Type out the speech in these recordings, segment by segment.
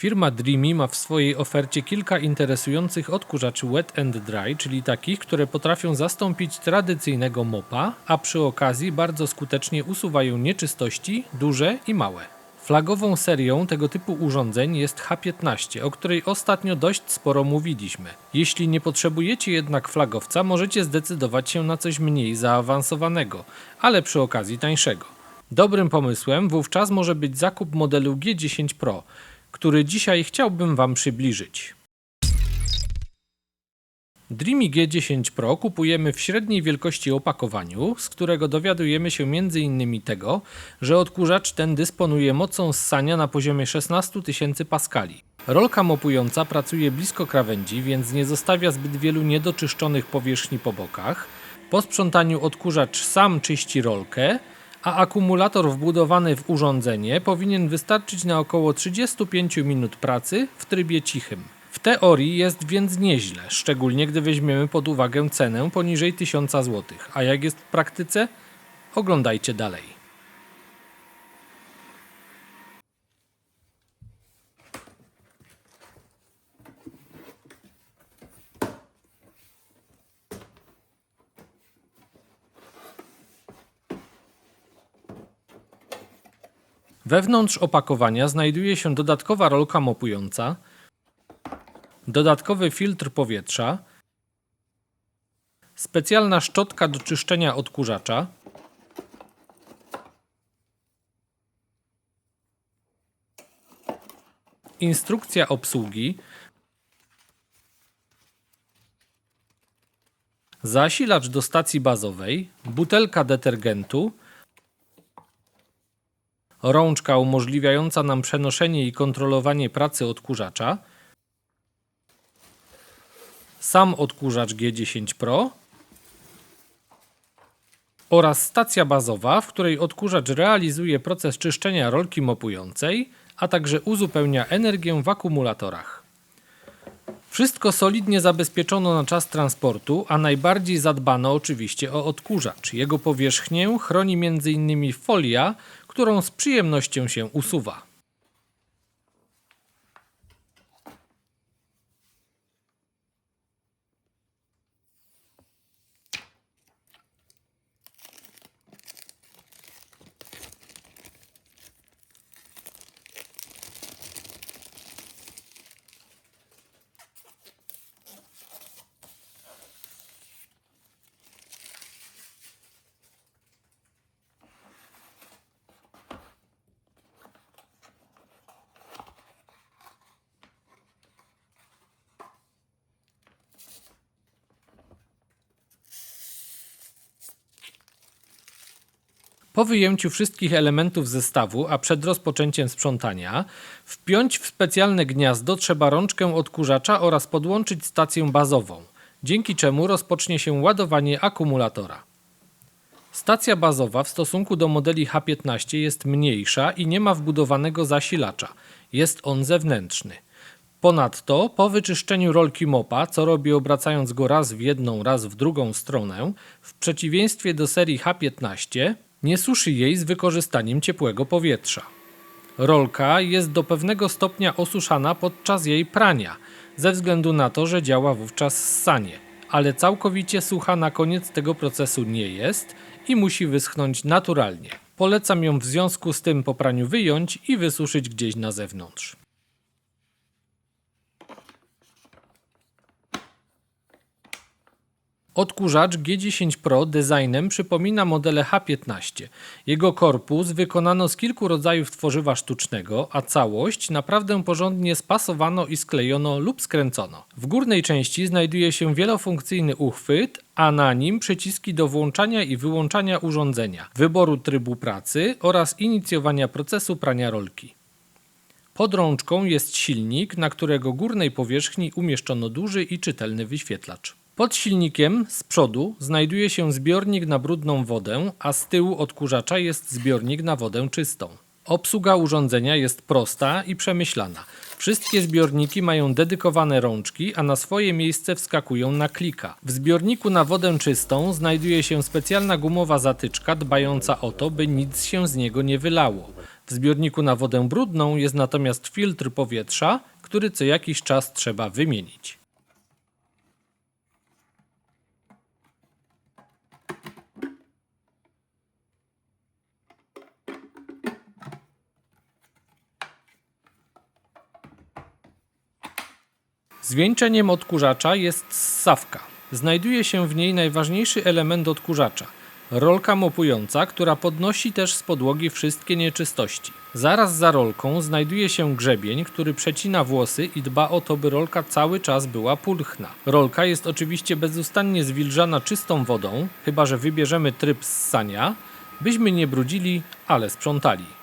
Firma Dreamy ma w swojej ofercie kilka interesujących odkurzaczy wet and dry, czyli takich, które potrafią zastąpić tradycyjnego mopa, a przy okazji bardzo skutecznie usuwają nieczystości duże i małe. Flagową serią tego typu urządzeń jest H15, o której ostatnio dość sporo mówiliśmy. Jeśli nie potrzebujecie jednak flagowca, możecie zdecydować się na coś mniej zaawansowanego, ale przy okazji tańszego. Dobrym pomysłem wówczas może być zakup modelu G10 Pro, który dzisiaj chciałbym Wam przybliżyć. Dreamy G10 Pro kupujemy w średniej wielkości opakowaniu, z którego dowiadujemy się m.in. tego, że odkurzacz ten dysponuje mocą ssania na poziomie 16 tysięcy paskali. Rolka mopująca pracuje blisko krawędzi, więc nie zostawia zbyt wielu niedoczyszczonych powierzchni po bokach. Po sprzątaniu odkurzacz sam czyści rolkę, a akumulator wbudowany w urządzenie powinien wystarczyć na około 35 minut pracy w trybie cichym. W teorii jest więc nieźle, szczególnie gdy weźmiemy pod uwagę cenę poniżej 1000 zł. A jak jest w praktyce? Oglądajcie dalej. Wewnątrz opakowania znajduje się dodatkowa rolka mopująca, dodatkowy filtr powietrza, specjalna szczotka do czyszczenia odkurzacza, instrukcja obsługi, zasilacz do stacji bazowej, butelka detergentu, rączka umożliwiająca nam przenoszenie i kontrolowanie pracy odkurzacza, sam odkurzacz G10 Pro oraz stacja bazowa, w której odkurzacz realizuje proces czyszczenia rolki mopującej, a także uzupełnia energię w akumulatorach. Wszystko solidnie zabezpieczono na czas transportu, a najbardziej zadbano oczywiście o odkurzacz. Jego powierzchnię chroni m.in. folia, którą z przyjemnością się usuwa. Po wyjęciu wszystkich elementów zestawu, a przed rozpoczęciem sprzątania, wpiąć w specjalne gniazdo trzeba rączkę odkurzacza oraz podłączyć stację bazową, dzięki czemu rozpocznie się ładowanie akumulatora. Stacja bazowa w stosunku do modeli H15 jest mniejsza i nie ma wbudowanego zasilacza. Jest on zewnętrzny. Ponadto po wyczyszczeniu rolki mopa, co robi obracając go raz w jedną, raz w drugą stronę, w przeciwieństwie do serii H15, nie suszy jej z wykorzystaniem ciepłego powietrza. Rolka jest do pewnego stopnia osuszana podczas jej prania, ze względu na to, że działa wówczas ssanie, ale całkowicie sucha na koniec tego procesu nie jest i musi wyschnąć naturalnie. Polecam ją w związku z tym po praniu wyjąć i wysuszyć gdzieś na zewnątrz. Odkurzacz G10 Pro designem przypomina modele H15. Jego korpus wykonano z kilku rodzajów tworzywa sztucznego, a całość naprawdę porządnie spasowano i sklejono lub skręcono. W górnej części znajduje się wielofunkcyjny uchwyt, a na nim przyciski do włączania i wyłączania urządzenia, wyboru trybu pracy oraz inicjowania procesu prania rolki. Pod rączką jest silnik, na którego górnej powierzchni umieszczono duży i czytelny wyświetlacz. Pod silnikiem z przodu znajduje się zbiornik na brudną wodę, a z tyłu odkurzacza jest zbiornik na wodę czystą. Obsługa urządzenia jest prosta i przemyślana. Wszystkie zbiorniki mają dedykowane rączki, a na swoje miejsce wskakują na klika. W zbiorniku na wodę czystą znajduje się specjalna gumowa zatyczka dbająca o to, by nic się z niego nie wylało. W zbiorniku na wodę brudną jest natomiast filtr powietrza, który co jakiś czas trzeba wymienić. Zwieńczeniem odkurzacza jest ssawka. Znajduje się w niej najważniejszy element odkurzacza rolka mopująca, która podnosi też z podłogi wszystkie nieczystości. Zaraz za rolką znajduje się grzebień, który przecina włosy i dba o to, by rolka cały czas była pulchna. Rolka jest oczywiście bezustannie zwilżana czystą wodą, chyba że wybierzemy tryb ssania, byśmy nie brudzili, ale sprzątali.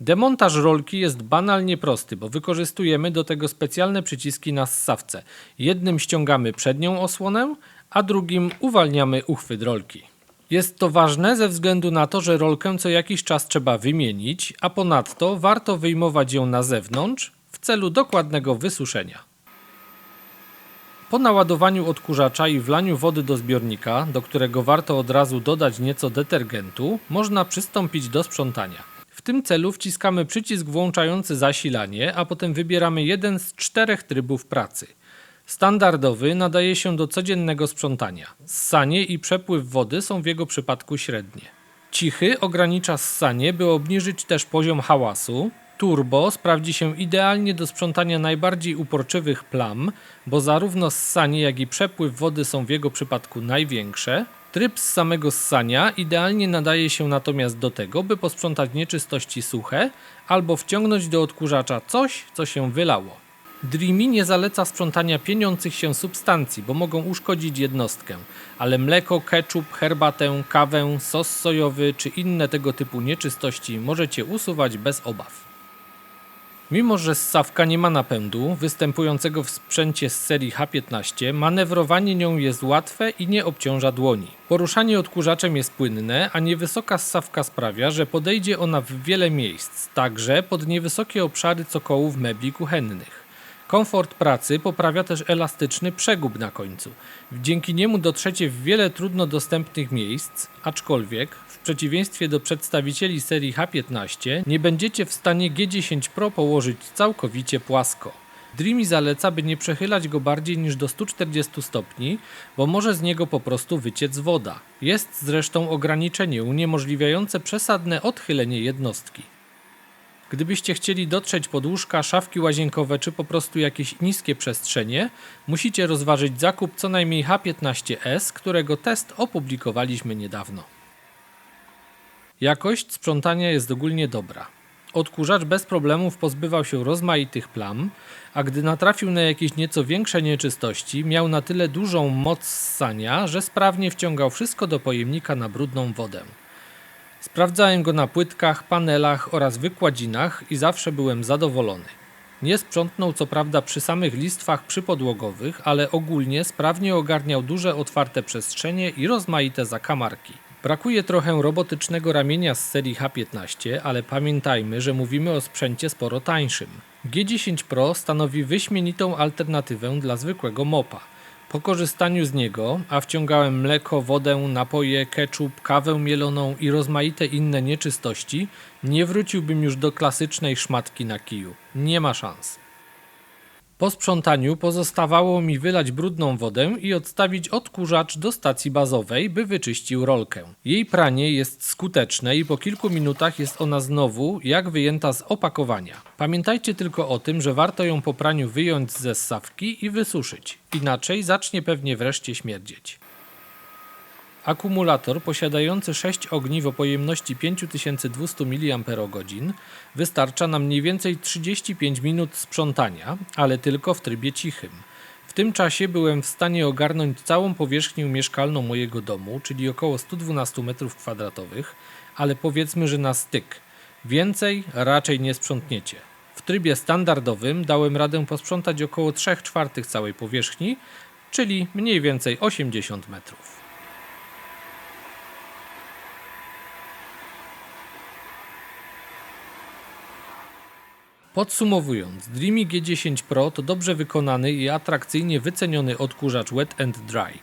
Demontaż rolki jest banalnie prosty, bo wykorzystujemy do tego specjalne przyciski na ssawce. Jednym ściągamy przednią osłonę, a drugim uwalniamy uchwyt rolki. Jest to ważne ze względu na to, że rolkę co jakiś czas trzeba wymienić, a ponadto warto wyjmować ją na zewnątrz w celu dokładnego wysuszenia. Po naładowaniu odkurzacza i wlaniu wody do zbiornika, do którego warto od razu dodać nieco detergentu, można przystąpić do sprzątania tym celu wciskamy przycisk włączający zasilanie, a potem wybieramy jeden z czterech trybów pracy. Standardowy nadaje się do codziennego sprzątania. Ssanie i przepływ wody są w jego przypadku średnie. Cichy ogranicza ssanie, by obniżyć też poziom hałasu. Turbo sprawdzi się idealnie do sprzątania najbardziej uporczywych plam, bo zarówno ssanie, jak i przepływ wody są w jego przypadku największe. Tryb z samego ssania idealnie nadaje się natomiast do tego, by posprzątać nieczystości suche albo wciągnąć do odkurzacza coś, co się wylało. Dreamy nie zaleca sprzątania pieniących się substancji, bo mogą uszkodzić jednostkę, ale mleko, ketchup, herbatę, kawę, sos sojowy czy inne tego typu nieczystości możecie usuwać bez obaw. Mimo, że ssawka nie ma napędu występującego w sprzęcie z serii H15, manewrowanie nią jest łatwe i nie obciąża dłoni. Poruszanie odkurzaczem jest płynne, a niewysoka ssawka sprawia, że podejdzie ona w wiele miejsc, także pod niewysokie obszary cokołów mebli kuchennych. Komfort pracy poprawia też elastyczny przegub na końcu. Dzięki niemu dotrzecie w wiele trudno dostępnych miejsc, aczkolwiek w przeciwieństwie do przedstawicieli serii H15 nie będziecie w stanie G10 Pro położyć całkowicie płasko. Dreamy zaleca, by nie przechylać go bardziej niż do 140 stopni, bo może z niego po prostu wyciec woda. Jest zresztą ograniczenie uniemożliwiające przesadne odchylenie jednostki. Gdybyście chcieli dotrzeć pod łóżka, szafki łazienkowe czy po prostu jakieś niskie przestrzenie, musicie rozważyć zakup co najmniej H15S, którego test opublikowaliśmy niedawno. Jakość sprzątania jest ogólnie dobra. Odkurzacz bez problemów pozbywał się rozmaitych plam, a gdy natrafił na jakieś nieco większe nieczystości, miał na tyle dużą moc ssania, że sprawnie wciągał wszystko do pojemnika na brudną wodę. Sprawdzałem go na płytkach, panelach oraz wykładzinach i zawsze byłem zadowolony. Nie sprzątnął co prawda przy samych listwach przypodłogowych, ale ogólnie sprawnie ogarniał duże otwarte przestrzenie i rozmaite zakamarki. Brakuje trochę robotycznego ramienia z serii H15, ale pamiętajmy, że mówimy o sprzęcie sporo tańszym. G10 Pro stanowi wyśmienitą alternatywę dla zwykłego mopa. Po korzystaniu z niego, a wciągałem mleko, wodę, napoje, ketchup, kawę mieloną i rozmaite inne nieczystości, nie wróciłbym już do klasycznej szmatki na kiju. Nie ma szans. Po sprzątaniu pozostawało mi wylać brudną wodę i odstawić odkurzacz do stacji bazowej, by wyczyścił rolkę. Jej pranie jest skuteczne i po kilku minutach jest ona znowu jak wyjęta z opakowania. Pamiętajcie tylko o tym, że warto ją po praniu wyjąć ze ssawki i wysuszyć, inaczej zacznie pewnie wreszcie śmierdzieć. Akumulator posiadający 6 ogniw o pojemności 5200 mAh wystarcza na mniej więcej 35 minut sprzątania, ale tylko w trybie cichym. W tym czasie byłem w stanie ogarnąć całą powierzchnię mieszkalną mojego domu, czyli około 112 m2, ale powiedzmy, że na styk. Więcej raczej nie sprzątniecie. W trybie standardowym dałem radę posprzątać około 3 czwartych całej powierzchni, czyli mniej więcej 80 metrów. Podsumowując, Dreamy G10 Pro to dobrze wykonany i atrakcyjnie wyceniony odkurzacz Wet and Dry.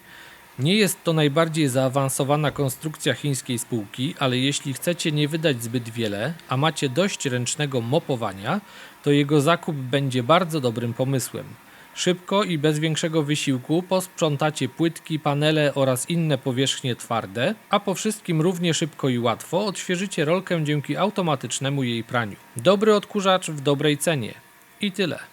Nie jest to najbardziej zaawansowana konstrukcja chińskiej spółki, ale jeśli chcecie nie wydać zbyt wiele, a macie dość ręcznego mopowania, to jego zakup będzie bardzo dobrym pomysłem. Szybko i bez większego wysiłku posprzątacie płytki, panele oraz inne powierzchnie twarde, a po wszystkim równie szybko i łatwo odświeżycie rolkę dzięki automatycznemu jej praniu. Dobry odkurzacz w dobrej cenie. I tyle.